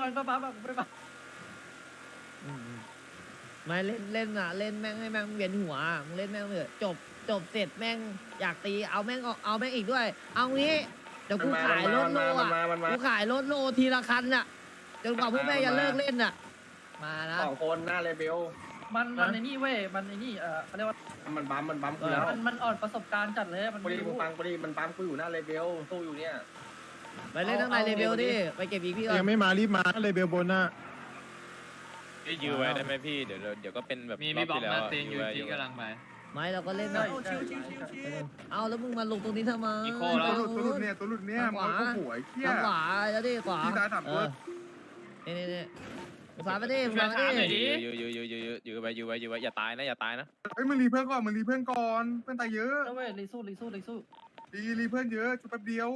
มันปั๊บแบบไม่ปั๊บอืมไม่เล่นเล่นอะเล่นแม่งให้แม่งเวียนหัวมึงเล่นแม่งเถอะจบจบเสร็จแม่งอยากตีเอาแม่งออกเอาแม่งอีกด้วย เอางี้เดี๋ยวกูขายรถโลอะกูขายรถโลทีละคันอะจนกว่าพวกแม่งจะเลิกเล่นอะ มานะสองคนหน้าเลเบลมันมันในนี่เว้ยมันในนี่เออเขาเรียกว่ามันบัมมันบัมกูแล้วมันมันอ่อนประสบการณ์จัดเลยมันพอดีไม่มึรู้งฟังพอดีมันบัมกูอยู่หน้าเลเบลสู้อยู่เนี่ย ไปเล่นข้างในเลเวลดิไปเก็บอีกพี่ก่อยันงไม่มารีบมาเลยเบลบนน่ะพี่ยื้อไว้ได้ไหมพี่เดี๋ยวเดี๋ยวก็เป็นแบบมีรมีอบบอกที่แล้วมาอะเตงยูไว้จีไว้กำลังไป ไม่เราก็เล่นใช่นะใช่ใช่ใช่เอาแล้วมึงมาลงตรงนี้ทำไมอีโคแล้วตัวหลุดตัวหลุดเนี่ยตัวหลุดเนี่ยมันก็หวยเที่ยทางขวาแล้วดิขวาที่ซ้ายสามเอตัวอนี่นี่นี่มึงสายไปดิมึงช่วยสายถามหไปน่อยดิดิยื้อยื้อยื้อยื้อยื้อยื้อไว้ยื้อไว้ยื้อไว้อย่าตายนะอย่าตายนะเอ้ยมึงรีเพื่อนก่อนมึงรีเพื่อนก่อนเพื่อนตายเยอะแล้วเว้ยรีสู้รีสู้รีสู้รีรีเพื่อนเยอะชุดแป๊บเดียว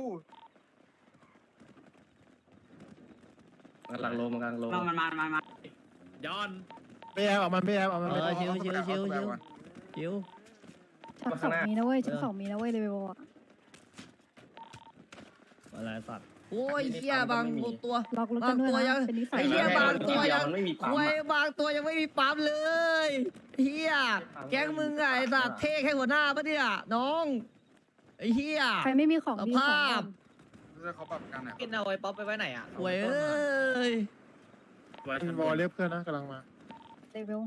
กำลังลงมันกำลังลง มันมามันมาย้อนไม่แอบออกมาไม่แอบออกมาเออชิวชิวชิวชิวชิวชั้นสองมีนะเว้ยชั้นสองมีนะเว้ยเลเวลอะอะไรสัตว์โอ้ยเหี้ยบางตัวล็อกรถกันด้วยบางตัวยังนะเป็นนิสัยไอ้เหี้ยบางตัวยังมันไม่มีปั๊มควยอะบางตัวยังไม่มีปั๊มเลยเฮียแก๊งมึงไงไอ้สัตว์เท่แค่หัวหน้าปะเนี่ยน้องไอ้เฮียใครไม่มีของดีสของ ภาพเขาปรับกันอะกินเอาไอ้ป๊อปไปไว้ไหนอะหวยเอ้ยวอลเรียกเพื่อนนะกำลังมาเลเวล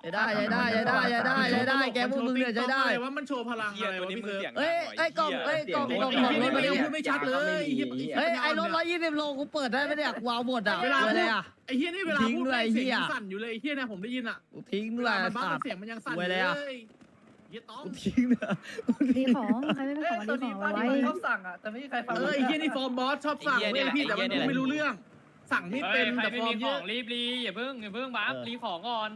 ใช้ได้ใช้ได้ใช้ได้ใช้ได้ใช้ได้แกงพวกมึงเนี่ยใช้ได้ว่ามันโชว์พลังเหี้ยอะไรตัววะนี้พี่มึงเซิร์ฟเสียงเอ้ยไอ้กล่องเอ้ยกล่องกล่องกล่องรถมาดิพูดไม่ชัดเลยเอ้ยไอ้รถร้อยยี่สิบโลกูเปิดได้ไหมเนี่ยกูเอาหมดอะเวลาเลยอะไอ้เฮียนี่เวลาทิ้งพูดด้วยเสียงเหี้ยยังสั่นอยู่เลยไอ้เฮียเนี่ยผมได้ยินอะกูทิ้งเวด้วยลาไอ้มันบ้าสัตว์เสียงมันยังสั่นเว้อยยู่เลยเลอะยเฮียต้องกูทิ้งเนี่ยดีของใครไม่มีของตัดีวขอนี้งป้าเอาที่ไว้มันชอบสั่งอะแต่ไม่มีใครฟังเออไอ้เฮียนี่ฟอร์มบอสชอบสั่งเว้ยพี่แต่มันไม่รู้เรื่อง สั่งนี่เป็นแต่ฟอร์มเยอะรีบรีอย่าเพิ่งอย่าเพิ่งบัฟรีของก่อน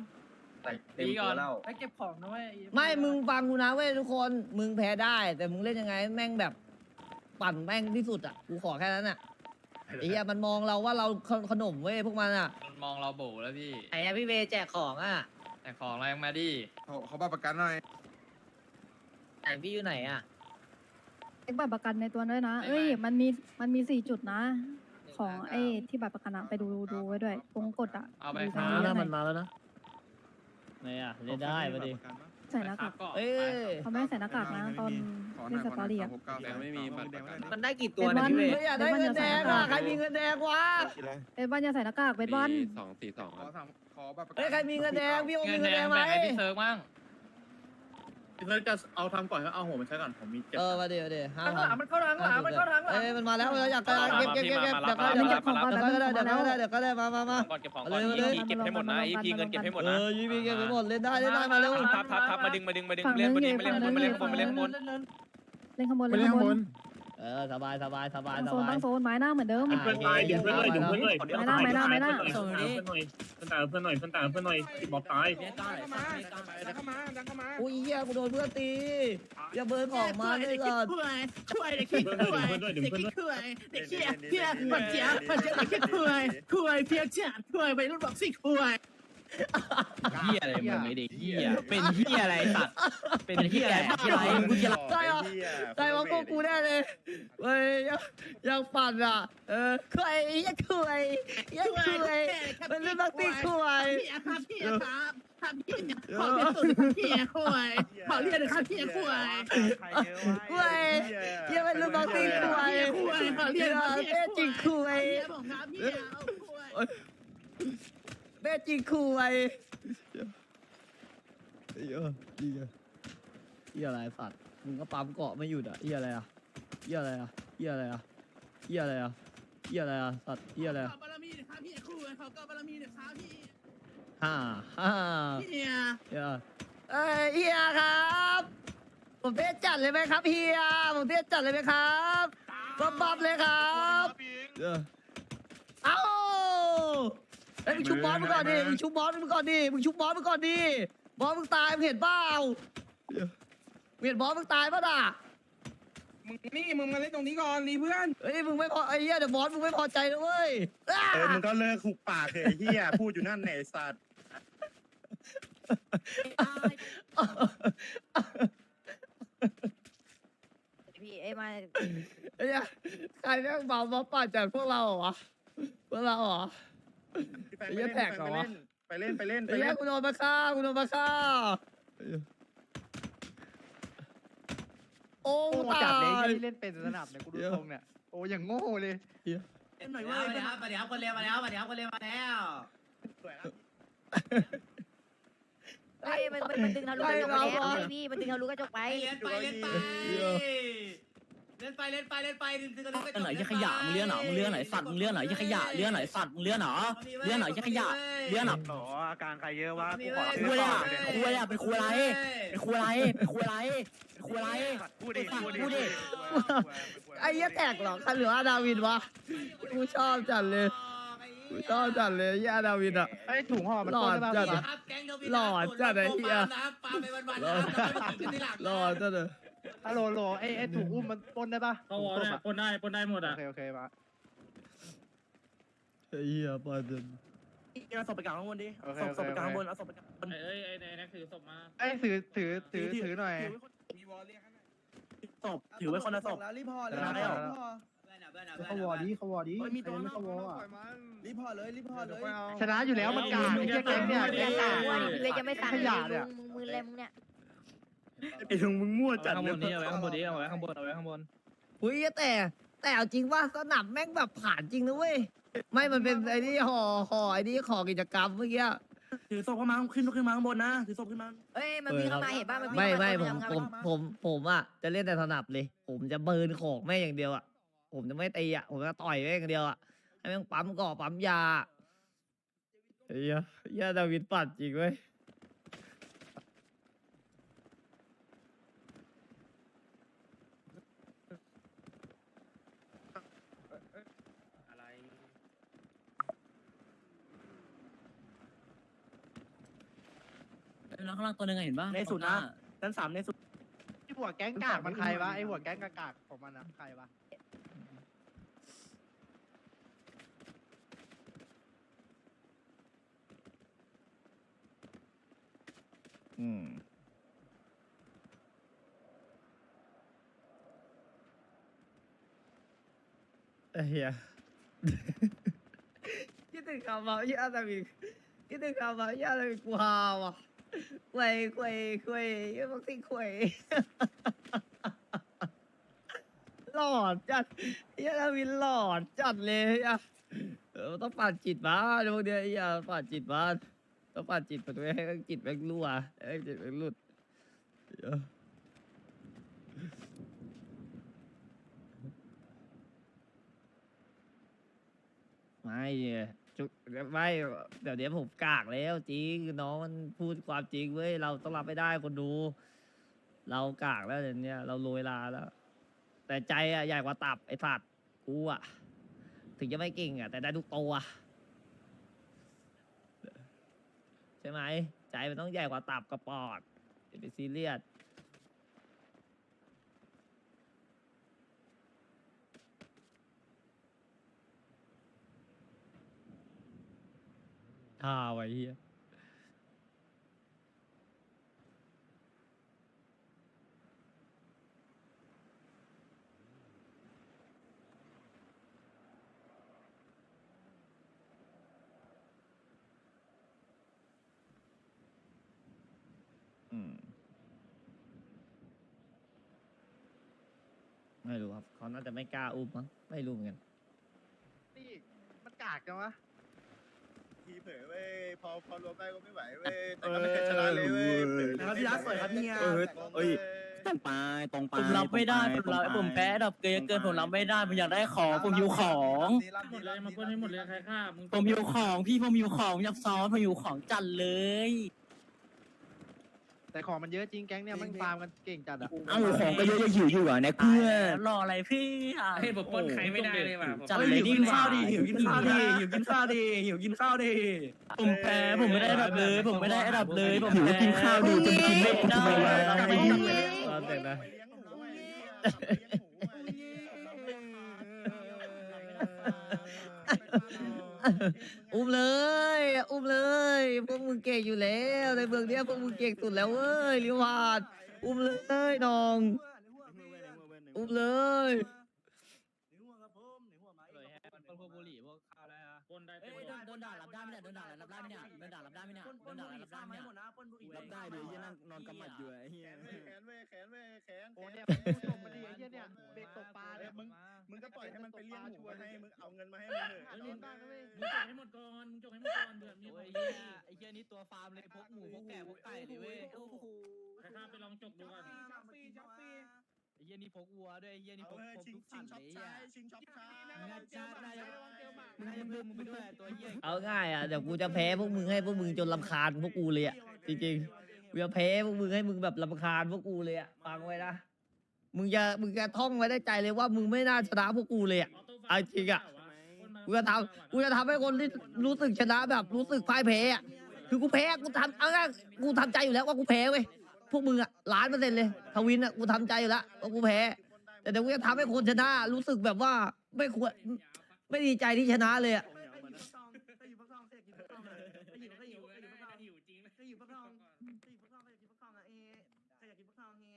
ใส่เต็มตัวแล้วไปเก็บของนะเว้ยไม่มึงฟังกูนะเว้ยทุกคนมึงแพ้ได้ แต่มึงเล่นยังไงแม่งแบบปั่นแม่งที่สุดอะกูขอแค่นั้นอะไอ้เหี้ยมันมองเราว่าเราขนมเว้ยพวกมันอะมันมองเราโบแล้วพี่ไอ้พี่เวแจกของอะแต่ของอะไรมาดิเขาเขาปรับประกันหน่อย ไหนพี่อยู่ไหนอะเอ็กบัตรประกันในตัวด้วยนะ เอ้ย มันมี มันมีสี่จุดนะ ของไอ้ที่บัตรประกันอะไปดูดูไว้ด้วย ตรงกดอะเอาไปดูครัทางบนี้แล้วหมัน่นอยมาแล้วนะไงอะเล่นได้มาดิใส่หน้ากากก็เอ้ยเขาไม่ให้ใส่หน้ากากนะตอนเล่นสตอรี่อะไม่มีบัตรประกัน มันได้กี่ตัวนะพี่เวเฮ้ยอยากได้เงินแดงอะ ใครมีเงินแดงวะ เบสบอลอย่าใส่หน้ากากเบสบอลสองสี่สองขอสามขอบัตรประกันเฮ้ยใครมีเงินแดงพี่โอเงิมีนเงินแดแดงงไหมแบ่งให้พี่เซิร์ฟมั่งพี่ เซิร์ฟจะเอาทำก่อนก็เอาหัวมันใช้ก่อนผมมีเจ็ดเออมาดิมาดิห้าทางหพัลันงมันเข้าทางหลังมันเข้าทางหลังเอ้ยมันมาแล้วมันอยากได้เก็บเก็บเก็บเก็บเดี๋ยวก็มันได้เก็บของก่อนเดี๋ยวแป๊ก็บได้นึงเดี๋ยวมาก็แล้วได้เดี๋ยวก็ได้มามามาก่อนเก็บของก่อนเอาเลยอีพีเก็บให้หมดนะอีพีเงินเก็บให้หมดเอนะอยีบีเก็บไปหมดเล่นได้เล่นได้มาเร็วทับทับทับมาดึงมาดึงมาดึงเล่นมาดึงมาเล่นมาเล่นมาเล่นมาเล่นมาเล่นเล่นข้างบนไม่เล่นได้ข้างข้างบบนน เออสบายสบายสบายตั้งสโซนบายตั้งโซนไม้หน้าเหมือนเดิม อะ เพื่อนตายเดี๋ยวเพื่อนเลยเดี๋ยวเพื่อนเลยไม่ได้ไม่ได้ไม่ได้เพื่อนหน่อยเพื่อนหน่อยเพื่อนตายเพื่อนหน่อยเพื่อนตายเพื่อนหน่อยติดบอกตายอุ้ยเหี้ยกูโดนเพื่อนตีอย่าเบิร์นออกมาเลยก่อนช่วยเด็กขี้คุยเด็กขี้คุยเด็กขี้เพี้ยปัจเจียปัจเจียเด็กขี้คุยคุยเพี้ยจัดคุยไปรุ่นบอกสิคุย เฮียอะไรมึงไม่ได้เฮียเป็นเฮียอะไรสัตว์เป็นเฮียอะไรอะไรมึงจะได้เหรอได้ว่าพวกกูแน่เลยเฮ้ยยังยังปั่นอะ เออคุยยังคุยยังคุยมันเรื่องบักตี้คุยพี่ครับพี่ครับครับพี่ขอเรียนตัวพี่คุยขอเรียนนะครับพี่คุยคุยยังเป็นเรื่องบักตี้คุยคุยขอเรียนแม่จริงคุยผมครับพี่เอาคุยแม่จริงคุยเยอะดีอะเฮียอะไรสัตว์มึงก็ปั๊มเกาะไม่หยุดอะเฮียอะไรอะเฮียอะไรอะเฮียอะไรอะเฮียอะไรอะเฮียอะไรอะสัตว์เฮียอะไรขอะอบารมีนะครับพี่คุยขอบารมีนะครับพี่ฮ่าฮ่าเฮียเฮียเอ้ยเฮียครับ ผมเทศจัดเลยไหมครับเฮียผมเทศจัดเลยไหมครับ บับบับเลยครับเออเอ้า เอ้ยมึงชุบบอสมึงก่อนดิมึงชุบบอสมึงก่อนดิมึงชุบบอสมึงก่อนดิบอสมึงตายมึงเห็นเปล่ามึงเห็นบอสมึงตายป่ะน่ะมึงนี่มึงมาเล่นตรงนี้ก่อนรีเพื่อนเฮ้ยมึงไม่พอไอ้เหี้ยเดี๋ยวบอสมึงไม่พอใจนะเว้ยอ้าเออมึงก็เลิกหุบปากเถอะไอ้เฮียพูดอยู่นั่นไหนยไอ้สัตว์พี่ไอ้มาไอ้เหี้ยใครแม่งเบามาปั่นจากพวกเราเหรอวะพวกเราเหรอ พี่แฟนไอ้เหี้ยแท็กเหรอวะไปเล่นไปเล่นไปไอ้เล่เหี้ยนกูโดนมาฆ่ากูโดนมาฆ่าโอ้โอ้ตาจัดเลยยที่เล่นเป็นสนับเนี่ยกูดูทรงเนี่ยโอ้อย่างโง่เลยหน่อยว่าเดี๋ยวครับเดี๋ยวคนเร็วมาแล้วเดี๋ยวคนเร็วมาแล้วเฮ้ยมันมันมันดึงทะลุกระจกไปแล้วเฮ้ยพี่มันดึงทะลุกระจกไปเล่นไปเล่นไป เล่นไปเล่นไปเล่นไปดึงดึงดึงไหนยี่ขยะมึงเลี้ยหนอมึงเลี้ยไหนสัตว์มึงเลี้ยไหนยี่ขยะเลี้ยไหนสัตว์มึงเลี้ยหนอเลี้ยไหนยี่ขยะเลี้ยหนอหรออาการใครเยอะวะกูขอคุยอะคุยอะเป็นคุยอะไรเป็นคุยอะไรเป็นคุยอะไรเป็นคุยอะไรพูดดิพูดดิพูดดิไอ้เหี้ยแท็กเหรอคันหรือว่าดาวินวะกูชอบจัดเลยกูชอบจัดเลยไอ้เหี้ยดาวินอะไอ้ถุงห่อมันหลอดต้นจัได้ดป่ะหลอดจัดไอ้เหี้ยปาไปวันๆนะครับแล้วก็กินกันที่หลังรอจัดเลย ฮัลโหลโหลไอ้ไอ้ถุงอุ้มมันปนได้ป่ะเขาวอลถุงเนี่ยส้มปนได้ปนได้หมดอะอะโอเคโอเคมาไอ้เหี้ยปาดนเอาศพไปกลางข้างบนดิศพศพไปกลางข้างบนเอาศพไปกลางบนเอ้ยไอ้ไอ้นักถือศพมาไอ้ถือถือถือถือหน่อย มีวอลเรียกข้างในศพถือไว้คนละศพรีพอร์ตแล้วเขาวอดีเขาวอดีมีตัวเขาวอรีพอร์ตเลยรีพอร์ตเลยชนะอยู่แล้วมันกากไอ้เหี้ยแก๊งเนี่ยแก๊งกากว่าดิพี่เวทยังไม่สั่งขเลยยะเนี่ยลุงมึงมืออะไรมึงเนี่ย ไอ้ถุงมึงมั่วจัดข้างเลบยนนี้เอาไว้ข้างบนนี้เอาไว้ข้างบนเอาไว้ข้างบนอุ้ยแต่แต่เอาจริงว่าสนับแม่งแบบผ่านจริงนะเว้ยไม่มันเป็นไอ้นี่ห่อห่อไอ้นี่ห่อกิจกรรมเมื่อกี้ถือศพเข้ามาขึ้นขึ้นมาข้างบนนะถือศพขึ้นมาเอ้ยมันวิ่งเข้ามาเห็นป่ะมันวิ่งไม่เข้าไม่ผมนผมผมผมอะจะเล่นแต่สนับเลย ผมจะเบิร์นของแม่งอย่างเดียวอะผมจะไม่ตีอะผมจะต่อยแม่งอย่างเดียวอะให้แม่งปั๊มก่อปั๊มยาเฮียเฮียดาวิดปัดจริงเว้ย แล้วข้างล่างตัวนึงเห็นป่ะในสุดนะ ชั้นสามในสุดไอ้หัวแก๊งกากมันใครวะไอ้หัวแก๊งกากๆของมันนะใครวะอืมเฮียคิดถึงคำว่าเฮียดาวิดคิดถึงคำว่าเฮียดาวิดกูฮาว่ะ ควยควยควยเฮียบักซิ่ควยหลอดจัดเฮียดาวิดหลอดจัดเลยอะเออต้องปั่นจิตบ้าพวกเนี้ยเฮียปั่นจิตบ้าต้องปั่นจิตไปตัวให้จิตแม่งรั่วให้จิตแม่งหลุดเดี๋ยวไม่ จุกไม่เดี๋ยวเดี๋ยวผมกากแล้วจริงน้องมันพูดความจริงเว้ยเราต้องรับไม่ได้คนดู เรากากแล้วเดี๋ยวนี้เราโรยลาแล้ว แต่ใจอะใหญ่กว่าตับไอ้สัตว์กูอะถึงจะไม่เก่งอะแต่ได้ทุกตัวใช่ไหมใจมันต้องใหญ่กว่าตับกับปอดอย่าไปซีเรียสาไว้เฮียอืม ไม่รู้ครับ เขาน่าจะไม่กล้าอุ้มมั้งไม่รู้เหมือนกัน นี่มันกากจังวะ ทีเผลอเว้ยพอพอรวมได้ก็ไม่ไหวเว้ยแต่ก็ไม่เคยชนะเลยเว้ยครับพี่รักสวยครับเนี่ยเออเอ้ย ตรงไปตรงไปผมรับไม่ได้ผมรับผมแพ้ดับเกินเกินผมรับไม่ได้ผมอยากได้ของผมหิวของหมดเลยมาปนให้หมดเลยใครฆ่ามึงผมหิวของพี่ผมหิวของอยากซ้อนผมหิวของจัดเลย แต่ของมันเยอะจริงแก๊งเนี่ยมันฟาร์มกันเก่งจัดอะเอ้าของก็เยอะหิวอยู่อะนะเพื่อนรออะไรพี่เฮ้ยผมปนใครไม่ได้เลยว่ะจัดเลยกินข้าวดีหิวกินข้าวดีหิวกินข้าวดีหิวกินข้าวดีผมแพ้ผมไม่ได้อันดับเลย ผมไม่ได้อันดับเลยผมหิวกินข้าวดีจนกินไม่ได้ตอนเด็กนะ อุ้มเลย อุ้มเลย พวกมึงเก่งอยู่แล้ว ในเมืองเนี้ยพวกมึงเก่งสุดแล้วเว้ยลิวาดอุ้มเลยน้อง อุ้มเลย ได้ไหมเนี่ยโดนด่ารับได้ไหมเนี่ยรับได้เลยยี่นั่งนอนกำหมัดอยู่ไอ้เหี้ยแขนเว้ยแขนเว้ยแขนโอ้เว้เนี่ยยแขนมึงตกมาดิไอ้เหี้ยเนี่ยเบรกตกปลาเนี่ยมึงมึงก็ปล่อยให้มันไปเลี้ยงหมูมาให้มึงเอาเงินมาให้มึงเถอะเล่นบ้านนะเว้ยมึงจกให้หมดก่อนมึงจกให้หมดก่อนเดือดมีโอ้ขอยงเหี้ยไอ้เหี้ยนี่ตัวฟาร์มเลยพกหมูพกแกะพกไก่เลยเว้ยโอ้โหใครข้าไปลองจกดูก่อนช็อปฟรีช็อปฟรี ไอ้เหี้ยนี่พกวัวด้วยไอ้เหี้ยนี่เอาพกเว้ยพกชิงทุกชิสังตว์ช็อปเลยชาอะยชิงช็อปชายมึงอะจ้าได้ยังมึงมึงมึงไปด้วยตัวเหี้ยเอาง่ายอะเดี๋ยวกูจะแพ้พวกมึงให้พวกมึงจนลำคาญพวกกูเลยอะจริงๆกูจะแพ้พวกมึงให้มึงแบบลำคาญพวกกูเลยอะฟังไว้นะมึงจะมึงจะท่องไว้ได้ใจเลยว่ามึงไม่น่าชนะพวกกูเลยอะเอาจริงอะกูจะทำกูจะทำให้คนที่รู้สึกชนะแบบรู้สึกพ่ายแพ้อะคือกูแพ้กูทำเอาง่ายกูทำใจอยู่แล้วว่ากูแพ้เว้ย พวกมึงอะล้านเปอร์เซ็นต์เลยทวินอะกูทำใจอยู่แล้วว่ากูแพ้ แต่เดี๋ยวกูจะทำให้คนชนะ รู้สึกแบบว่าไม่ควรไม่ดีใจที่ชนะเลยอะไปอยู่ฟักทองไปอยู่ฟักทองเสกกินฟักทองเลยไปอยู่ไปอยู่ไปอยู่ฟักทองหิวจริงไปอยู่ฟักทองไปอยู่ฟักทองไปอยู่ฟักทองอะเอ๊ะใครอยากกินฟักทองเฮ้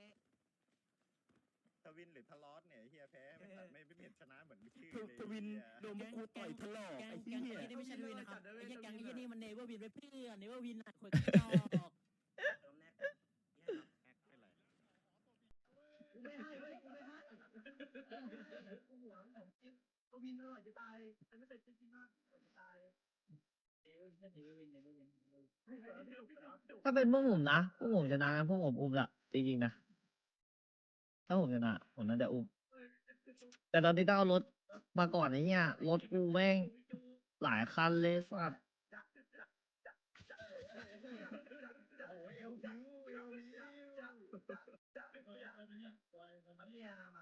ทวินหรือทะลอสเนี่ยเฮียแพ้ไม่ตัดไม่ไม่เห็นชนะเหมือนชื่อทเลยทวินเหี้ยโดนพวกกูต่อยทะลอกแกงไอ้แกเหี้งยนี่ไม่ใช่ทวินนะครับไอ้เหี้ยแกงนี่มันเนเวอร์วินไปเพื่อนเนเวอร์วินอะคุยกันต่ ถ้าเป็นพวกผมนะพวกผมชนะนะพวกผมอุ้มละจริงๆนะถ้าผมชนะผมน่าจะอุ้มแต่ตอนที่ต้องเอารถมาก่อนไอ้เนี่ยรถกูแม่งหลายคันเลยสัตว์เอาโต้ตามไป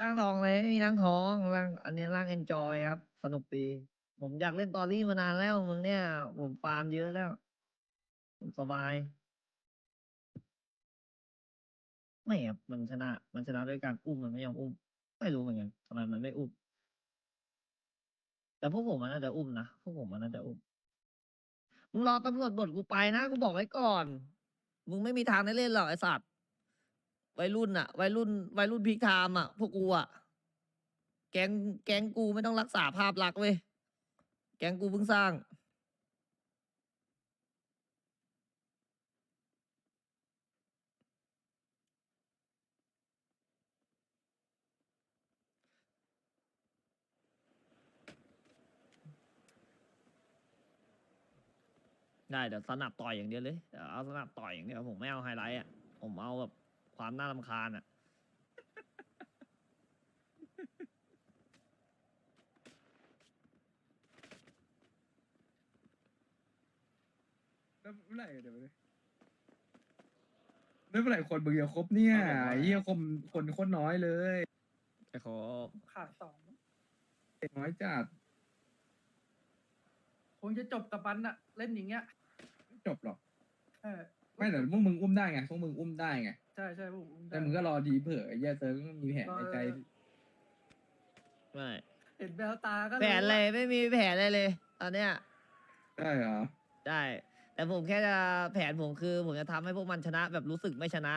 ร่างทองเลยมีร่างทองร่างอันนี้ร่างเอนจอยครับ สนุกดี ผมอยากเล่นตอรี่มานานแล้วมึงเนี่ย ผมฟาร์มเยอะแล้วผมสบาย ไม่ครับมันชนะ มันชนะด้วยการอุ้มมันไม่ยอมอุ้ม ไม่รู้เหมือนกันทำไมมันไม่อุ้ม แต่พวกผมมันน่าจะอุ้มนะพวกผมมันน่าจะอุ้มมึงรอตำรวจบดกูไปนะกูบอกไว้ก่อน มึงไม่มีทางได้เล่นหรอกไอ้สัตว์ วัยรุ่นอะวัยรุ่นวัยรุ่นพีคไทม์อะพวกกูอะแก๊งแก๊งกูไม่ต้องรักษาภาพลักษณ์เว้ยแก๊งกูเพิ่งสร้าง ได้เดี๋ยวสนับต่อยอย่างเดียวเลยเดี๋ยวเอาสนับต่อยอย่างเดียวผมไม่เอาไฮไลท์อะผมเอาแบบ ความน่ารำคาญอะ แล้วเมื่อไหร่เดี๋ยวไปแล้วเมื่อไหร่คนมึงจะครบเนี่ยไอ้เหี้ยคนคนโคตรน้อยเลยไอ้ขอขาดสองน้อยจัดคงจะจบกับมันอะเล่นอย่างเงี้ยไม่จบหรอกใช่ไม่แต่พวกมึงอุ้มได้ไงพวกมึงอุ้มได้ไง ใช่ใช่ผมแต่มึงก็รอดีเผื่อไอ้เหี้ยเซิร์ฟมันมีแผนในใจ ไม่เห็นแววตาก็แผนอะไรไม่มีแผนอะไรเลย ตอนเนี้ยได้เหรอ ได้ แต่ผมแค่จะแผนผมคือ ผมจะทำให้พวกมันชนะ แบบรู้สึกไม่ชนะ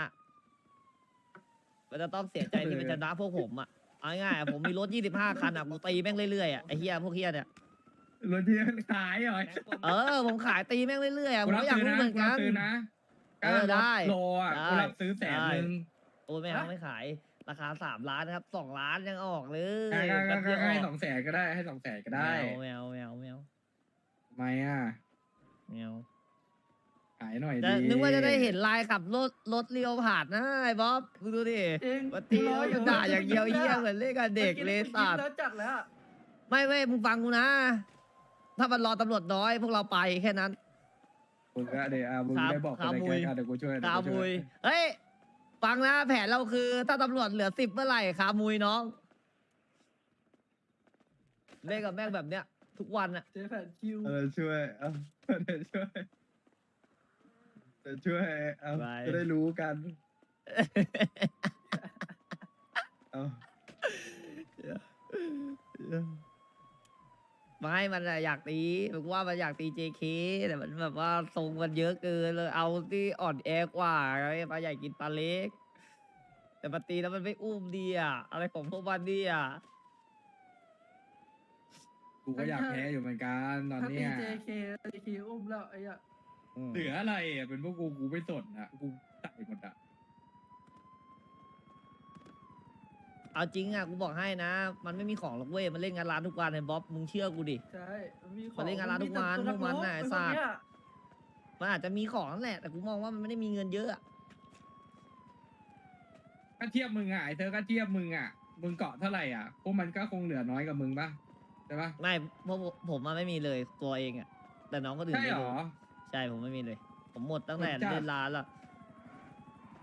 มันจะต้องเสียใจที่มันชนะพวกผมอะเอาง่ายๆผมมีรถยี่สิบห้าคันอะกูตีแม่งเรื่อยๆอะไอ้เฮียพวกเฮียเนี่ยรถที่ขายเหรอเออผมขายตีแม่งเรื่อยๆอะผมรับก็อยากซื้อรู้นะเหมือนกูกัรับนซื้อนะ เออได้ โลอะได้ กูรับซื้อแสนหนึ่ง โอ้ไม่เอาไม่ขาย ราคาสามล้านนะครับสองล้านยังออกเลยอะก็แป๊บก็เดียวอให้อกสองแสนก็ได้ให้สองแสนก็ได้แมวแมวแมวทำไมอะแมวขายหน่อยแต่ดีนึกว่าจะได้เห็นลายขับรถรถเลี้ยวผ่านนะไอ้บ๊อบมึงดูดิจริงปฏิมันด่าอย่างเดียวเฮียเหมือนเล่นกับเด็กเลยสัตว์แล้วจัดแล้วไม่เว้ยมึงฟังกูนะ ถ้ามันรอตำรวจน้อยพวกเราไปแค่นั้น มึงก็เดี๋ยวอะมึงครับได้บอกครัอะไรบมุยกันอะเดี๋ยวกูช่วยเดี๋ยวคากูช่มุวย ยเฮ้ย ฟังนะแผนเราคือ ถ้าตำรวจเหลือสิบเมื่อไหร่คามุยน้องเล่นกับแม่งแบบเนี้ย ทุกวันอะเจ๊แผนคิว เออช่วยเอาเดี๋ยวช่วยเดี๋ยวช่วยเอาจะได้รู้กันเอา ไม่มันอะอยากตีผมว่ามันอยากตี JK แต่มันแบบว่าทรงมันเยอะเกินเลยเอาที่อ่อนแอกว่าไงปลาใหญ่กินปลาเล็ก แต่มาตีแล้วมันไม่อุ้มดีอะอะไรของพวกมันดีอะกูก็อยากแพ้อยู่เหมือนกันตอนถ้าตีเนี้ย JK JK อุ้มแล้วไอ้อะ เหลืออะไรอะเป็นพวกกูกูไม่สนอะกูตัดหมดอะ เอาจริงอะกูบอกให้นะ มันไม่มีของหรอกเว้ยมันเล่นงานร้านทุกวันไอ้บ๊อบมึงเชื่อกูดิ ใช่มันมีของมาเล่นงานร้านทุกวันมัมีแต่พวกมันน่ะตัวไอ้กสัตว์เนี่ยมันอาจจะมีของนั่นแหละแต่กูมองว่ามันไม่ได้มีเงินเยอะอะก็เทียบมึงอะไอ้เธอก็เทียบมึงอะ มึงเกาะเท่าไหร่อะพวกมันก็คงเหลือน้อยกว่ามึงปะใช่ปะไม่เพราะผมผมมันไม่มีเลยตัวเองอะแต่น้องก็อื่นใช่ไม่หรรู้อ ใช่ผมไม่มีเลย ผมหมดตั้งแต่หมดจัดเล่นร้านแล้ว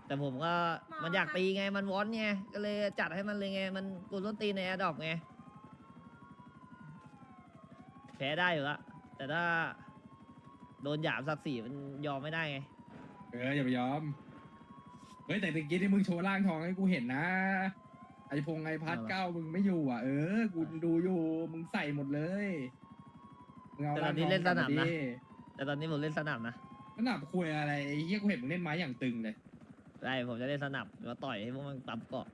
แต่ผมก็มันอยากตีไงมันวอนไงก็เลยจัดให้มันเลยไง มันกูต้นตีในแอร์ดรอปไงแพ้ได้อยู่ละแต่ถ้า โดนหยามศักดิ์ศรีมันยอมไม่ได้ไง เอออย่าไปยอม เฮ้ยแต่ตะกี้ที่มึงโชว์ร่างทองให้กูเห็นนะ ไอพงไอพัดอะไรวะเก้ามึงไม่อยู่อะ เออ กูดูอยู่มึงใส่หมดเลยมึงเอาแต่ตร่าอนงนี้ทองเล่นสนามกลับนะ ดิแต่ตอนนี้ผมเล่นสนับนะ สนามคุยอะไรไอ้เหี้ยกูเห็นมึงเล่นไม้อย่างตึงเลย ได้ผมจะเล่นสนับหรือว่าต่อยให้พวกมันปั๊มเกาะ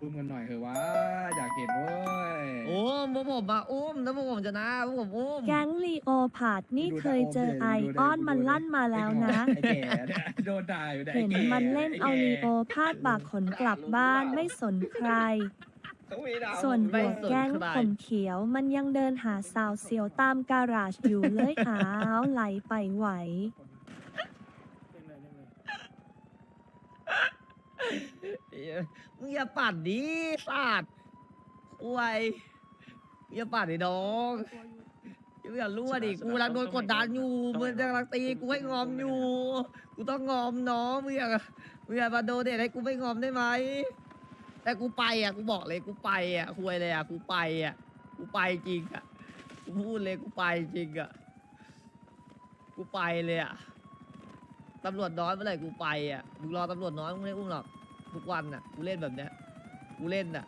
อุ้มกันหน่อยเถอะวะอยากเห็นเว้ย โอ้มพวกผมมาอุ้มถ้าพวกผมชนะพวกผมอุ้มแก๊งลีโอพาดนี่เคยเจอไอออนมันลั่นมาแล้วนะ ไอ้แก่เนี่ยโดนด่าอยู่เนี่ยเห็ไอ้นแก่มันเล่นเอาลีโอพาดปากขนกลับบ้านไม่สนใคร ต้องมีดาวส่วนหัวแก๊งใครขนเขียวมันยังเดินหาสาวเสียวตามการาชอยู่เลยหาเอาไหลไปไหวเอ้ยมึงอย่าปั่นดิสัตว์อวยมึงอย่าปั่นดิน้องมึงอย่ารั่วดิกูกำลังโดนกดดันอยู่มึงกำลังตีกูให้งอมอยู่ กูต้องงอมน้องมึงอย่ามึงอย่ามาโดนเด็ดให้กูไม่งอมได้ไหม แต่กูไปอะกูบอกเลยกูไปอะคุยเลยอะกูไปอะกูไปจริงอะกูพูดเลยกูไปจริงอะกูไปเลยอะตำรวจน้อยเมื่อไหร่กูไปอะมึงรอตำรวจน้อยมึงไม่ได้อุ้มหรอกทุกวันอะกูเล่นแบบเนี้ยกูเล่นอะ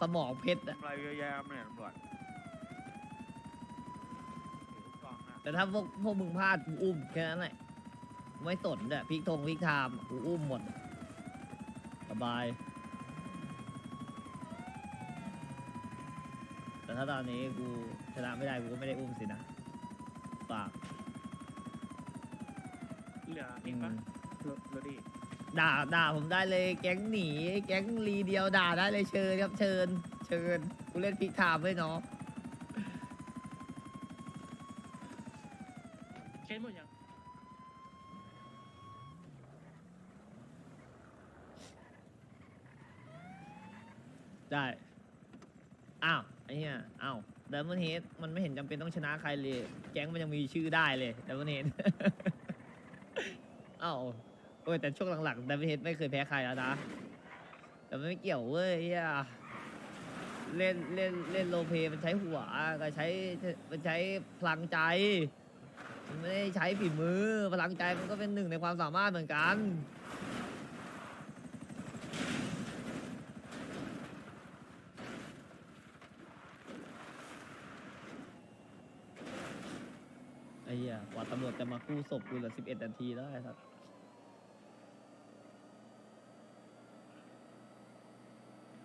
สมองเพชรอะอะไรเยอะแยะเนี่ยตำรวจแต่ถ้าพวกพวกมึงพลาดกูอุ้มแค่นั้นแหละไม่สนอะพลิกธงพลิกไทม์กูอุ้มหมดอะสบาย แต่ถ้าตอนนี้กูชนะไม่ได้กูก็ไม่ได้อุ้มสินะฝากเหลืออืมรถดิด่าด่าผมได้เลยแก๊งหนี แก๊งรีเดียวด่าได้เลยเชิญครับเชิญ เชิญกูเล่นพลิกไทม์ไว้เนาะเคสหมดยังได้ อ้าว ไอ้เหี้ยอ้าวดัมเบิลเฮดมันไม่เห็นจำเป็นต้องชนะใครเลย แก๊งมันยังมีชื่อได้เลยดัมเบิลเฮด อ้าวโอ้ยแต่ช่วงหลังๆดัมเบิลเฮดไม่เคยแพ้ใครแล้วนะ แต่มันไม่เกี่ยวเว้ยเหี้ยเล่นเล่นเล่นโลเพมันใช้หัวก็ใช้มันใช้พลังใจ มันไม่ได้ใช้ฝีมือ พลังใจมันก็เป็นหนึ่งในความสามารถเหมือนกัน เหี้ยกว่าตำรวจจะมากู้ศพกูเหลือสิบเอ็ดนาทีแล้วไอ้สัส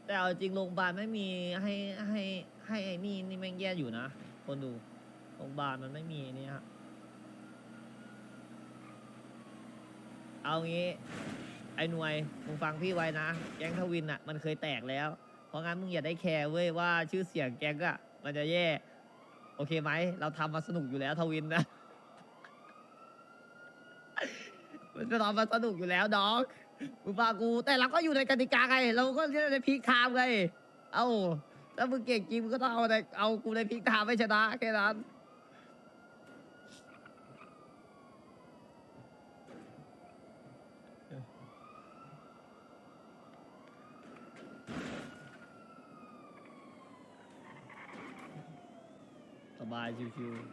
แต่เอาจริงโรงพยาบาลไม่มีให้ให้ให้ไอ้นี่นี่แม่งแย่อยู่นะ คนดูโรงพยาบาลมันไม่มีนี่ฮะเอางี้ ไอ้หน่วยมึงฟังพี่ไว้นะ แก๊งทวินอะ มันเคยแตกแล้ว เพราะงั้นมึงอย่าได้แคร์เว้ยว่าชื่อเสียงแก๊งอะ มันจะแย่ โอเคไหม เราทำมาสนุกอยู่แล้วทวินนะ มันจะตอนมาสนุกอยู่แล้วน้องมึงฟังกู แต่เราก็อยู่ในกติกาไง เราก็ในพีคไทมไง เอ้าถ้ามึงเก่งจริงมึงก็ต้องเอาในเอากูในพีคไทม์ไม่ชนะแค่นั้นสบายชิว